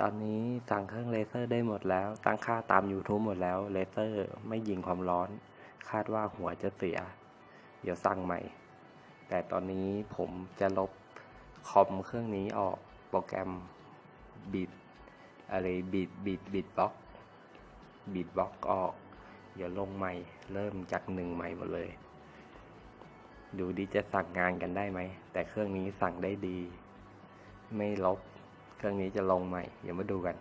ตอนนี้สั่งเครื่องเลเซอร์ได้หมดแล้ว ตั้งค่าตาม YouTube หมดแล้ว เลเซอร์ไม่ยิงความร้อน คาดว่าหัวจะเสีย เดี๋ยวสั่งใหม่ แต่ตอนนี้ผมจะลบคอมเครื่องนี้ออกโปรแกรมบิดอะไรบิดบิดบิดบล็อกบิดบล็อกออก เดี๋ยวลงใหม่ เริ่มจากหนึ่งใหม่หมดเลย ดูดิจะสั่งงานกันได้ไหม แต่เครื่องนี้สั่งได้ดี ไม่ลบ เครื่องนี้จะลงใหม่ เดี๋ยวมาดูกัน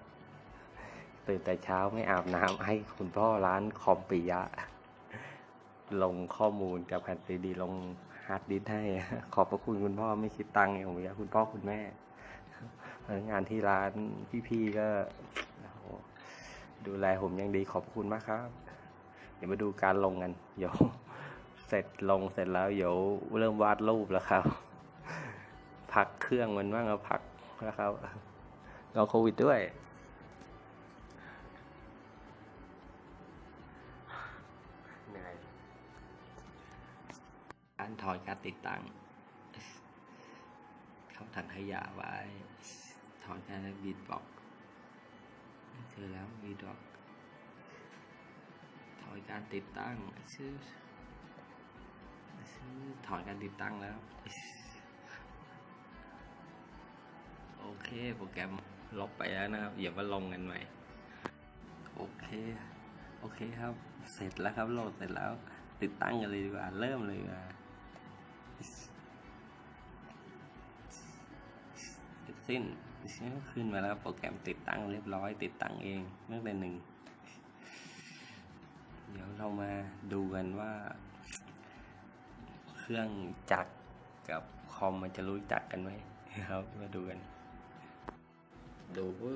ตื่นแต่เช้าไม่อาบน้ำให้คุณพ่อร้านคอมปิยะ ลงข้อมูลกับแผ่นซีดีลงฮาร์ดดิสให้ ขอบพระคุณคุณพ่อไม่คิดตังค์เองผมอยากคุณพ่อคุณแม่งานที่ร้านพี่ๆก็ดูแลผมอย่างดีขอบคุณมากครับ เดี๋ยวมาดูการลงกันเดี๋ยวเสร็จลงเสร็จแล้วเดี๋ยวเริ่มวาดรูปแล้วครับ พักเครื่องมันบ้างเอาพักนะครับ ราโควิดด้วย เหนื่อย การถอยการติดตั้ง เข้าถังขยะไว้ ถอนการบีดบล็อกเจอแล้วบีดบล็อก ถอยการติดตั้งชื่อถอนการติดตั้งแล้ว โอเคโปรแกรมลบไปแล้วนะครับอย่ามาลงกันใหม่โอเคโอเคครับ เสร็จแล้วครับโหลดเสร็จแล้ว ติดตั้งกันเลยดีกว่าเริ่มเลยดีกว่าเสร็จสิ้นขึ้นมาแล้วโปรแกรมติดตั้งเรียบร้อย ติดตั้งเองเมื่อเป็นหนึ่งเดี๋ยวเรามาดูกันว่า เครื่องจักรกับคอมมันจะรู้จักกันไหมครับมาดูกัน ดูว่า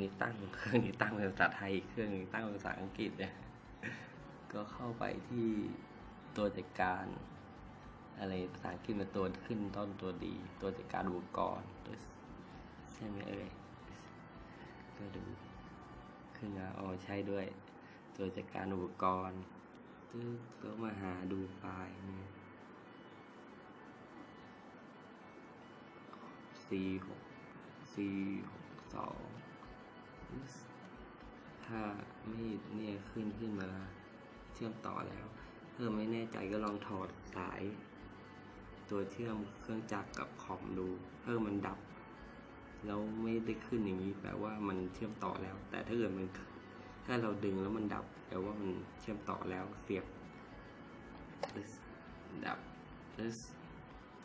นี่ตั้งเครื่องนี้ตั้งเป็นภาษาไทยเครื่องนี้ตั้งเป็นภาษาอังกฤษเนี่ยก็เข้าไปที่ตัวจัดการ อะไรภาษาอังกฤษมันตัวขึ้นต้นตัวดี ตัวจัดการอุปกรณ์ใช่ไหมเอ่ยก็ดูขึ้นมาอ๋อใช่ด้วย ตัวจัดการอุปกรณ์ตึ๊กก็มาหาดูไฟล์เนี่ยสี่หก สี่หกสองถ้าไม่เนี่ยขึ้นขึ้นมาเชื่อมต่อแล้วเพิ่มไม่แน่ใจก็ลองถอดสาย ตัวเชื่อมเครื่องจักรกับคอมดูเพิ่มมันดับ แล้วไม่ได้ขึ้นอย่างนี้แปลว่ามันเชื่อมต่อแล้ว แต่ถ้าเกิดมันถ้าเราดึงแล้วมันดับแปลว่ามันเชื่อมต่อแล้วเสียบดับ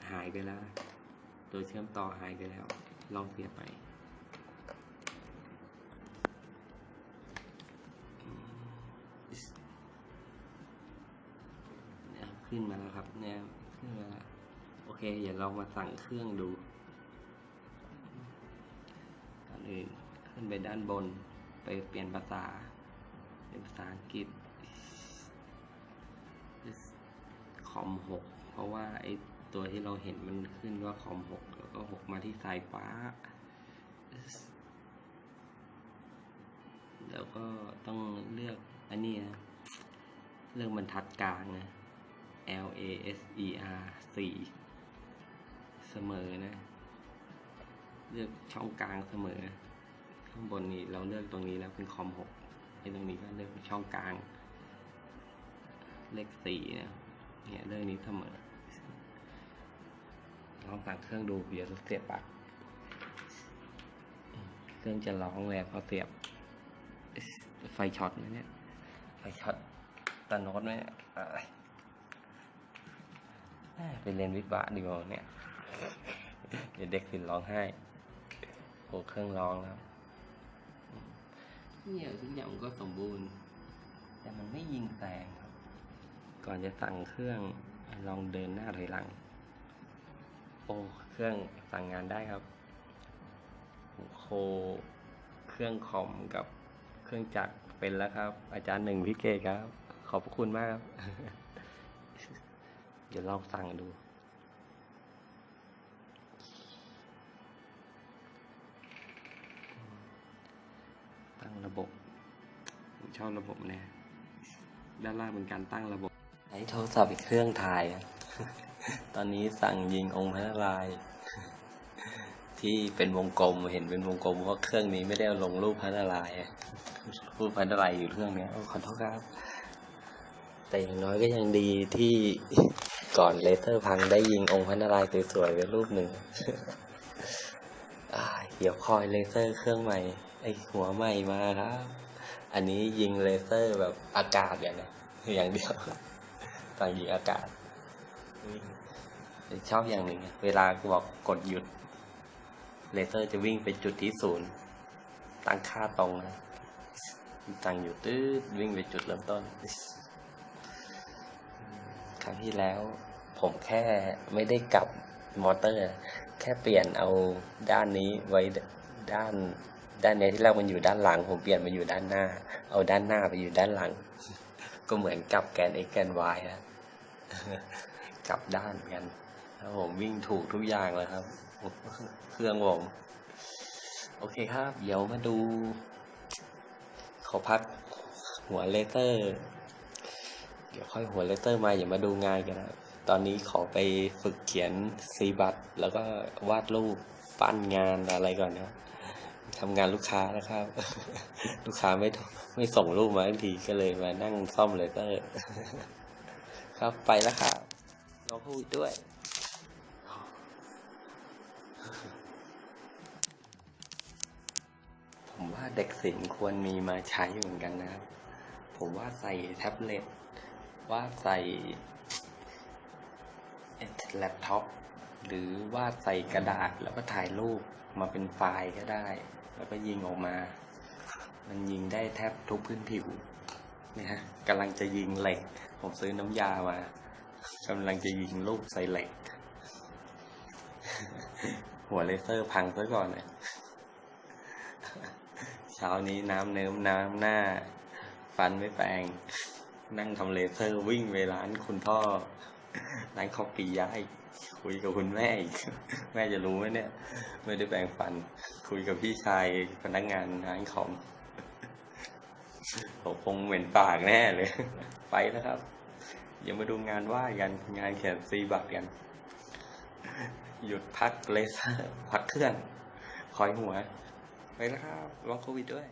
หายไปแล้ว ตัวเชื่อมต่อหายไปแล้ว ลองเสียไปนี่ยขึ้นมาแล้วครับเนี่ยขึ้นมาแล้วโอเคอย่าลองมาสั่งเครื่องดูก่อนอื่นขึ้นไปด้านบนไปเปลี่ยนภาษา เป็นภาษาอังกฤษคอมหกเพราะว่าไอตัวที่เราเห็นมันขึ้นว่าคอมหก ก็หกมาที่สายฟ้า แล้วก็ต้องเลือกอันนี้นะ เลือกบรรทัดกลางนะ L A S E R 4เสมอนะ เลือกช่องกลางเสมอ ข้างบนนี้เราเลือกตรงนี้แล้วเป็นคอมหกไอ้ตรงนี้ก็เลือกช่องกลาง เลขสี่นะ เนี่ยเรื่องนี้เสมอ ลองสั่งเครื่องดูเดี๋ยวเสียบปลั๊กเครื่องจะร้องแล้วพอเสียบ ไฟช็อตไหมเนี่ย ไฟช็อตตาโน้ตไหมเนี่ยอ่าไปเรียนวิทย์วะดีกว่าเนี่ย เดี๋ยวเด็กสินร้องไห้โอ้เครื่องร้องแล้วเนี่ยทุกอย่างมันก็สมบูรณ์ แต่มันไม่ยิงแสงครับ ก่อนจะสั่งเครื่องลองเดินหน้าถอยหลังโอ้เครื่องสั่งงานได้ครับโคเครื่องคอมกับเครื่องจักรเป็นแล้วครับ อาจารย์หนึ่งพิเกตครับ ขอบพระคุณมากครับ เดี๋ยวลองสั่งดูตั้งระบบผมชอบระบบเนี่ยด้านล่างเป็นการตั้งระบบใช้โทรศัพท์อีกเครื่องถ่ายอะ ตอนนี้สั่งยิงองค์พระนารายณ์ที่เป็นวงกลมเห็นเป็นวงกลมเพราะเครื่องนี้ไม่ได้เอาลงรูปพันอะไรรูปพันอะไรอยู่เครื่องเนี้ยโอ้ขอโทษครับ แต่อย่างน้อยก็ยังดีที่ก่อนเลเซอร์พังได้ยิงองค์พันอะไรสวยๆไว้รูปหนึ่ง อ่าเดี๋ยวคอยเลเซอร์เครื่องใหม่ ไอหัวใหม่มาครับ อันนี้ยิงเลเซอร์แบบอากาศอย่างเนะอย่างเดียวต่างยิงอากาศ ชอบอย่างหนึ่ง เวลาบอกกดหยุดเลเซอร์จะวิ่งไปจุดที่ศูนย์ตั้งค่าตรงนะตั้งอยู่ตื้อวิ่งไปจุดเริ่มต้น ครั้งที่แล้ว ผมแค่ไม่ได้กลับมอเตอร์ แค่เปลี่ยนเอาด้านนี้ไว้ด้านด้านเนี้ยที่แรกมันอยู่ด้านหลัง ผมเปลี่ยนมาอยู่ด้านหน้า เอาด้านหน้าไปอยู่ด้านหลัง ก็เหมือนกับแกน x แกน y อะกลับด้านกัน แล้วผมวิ่งถูกทุกอย่างเลยครับ เครื่องผมโอเคครับ เดี๋ยวมาดู ขอพักหัวเลเตอร์ เดี๋ยวค่อยหัวเลเตอร์มาอย่ามาดูงานกันนะตอนนี้ขอไปฝึกเขียนซีบัตแล้วก็วาดรูปปั้นงานอะไรก่อนนะทำงานลูกค้านะครับ ลูกค้าไม่ไม่ส่งรูปมาทันทีก็เลยมานั่งซ่อมเลเตอร์ ครับไปแล้วครับเราพูดด้วย ผมว่าเด็กศิลป์ควรมีมาใช้เหมือนกันนะครับ ผมว่าใส่แท็บเล็ตว่าใส่แล็ปท็อป หรือว่าใส่กระดาษแล้วก็ถ่ายรูปมาเป็นไฟล์ก็ได้ แล้วก็ยิงออกมา มันยิงได้แทบทุกพื้นผิวนี่ฮะกำลังจะยิงเหล็ก ผมซื้อน้ำยามากำลังจะยิงลูกใส่เหล็ก หัวเลเซอร์พังซะก่อนเนี่ย ช้านี้น้ำเนิ้มน้ำหน้า ฟันไม่แปรงนั่งทำเลเซอร์วิ่งไปร้านคุณพ่อ ร้านคอฟฟี่ย้ายคุยกับคุณแม่อีก แม่จะรู้ไหมเนี่ย ไม่ได้แปรงฟัน คุยกับพี่ชายพนักงานร้านคอมผมคงเหม็นปากแน่เลย ไปแล้วครับเดี๋ยวมาดูงานว่ากันงานเขียนซีบัตกัน หยุดพักเลเซอร์พักเครื่องคอยหัว ไปแล้วครับลองโควิดด้วย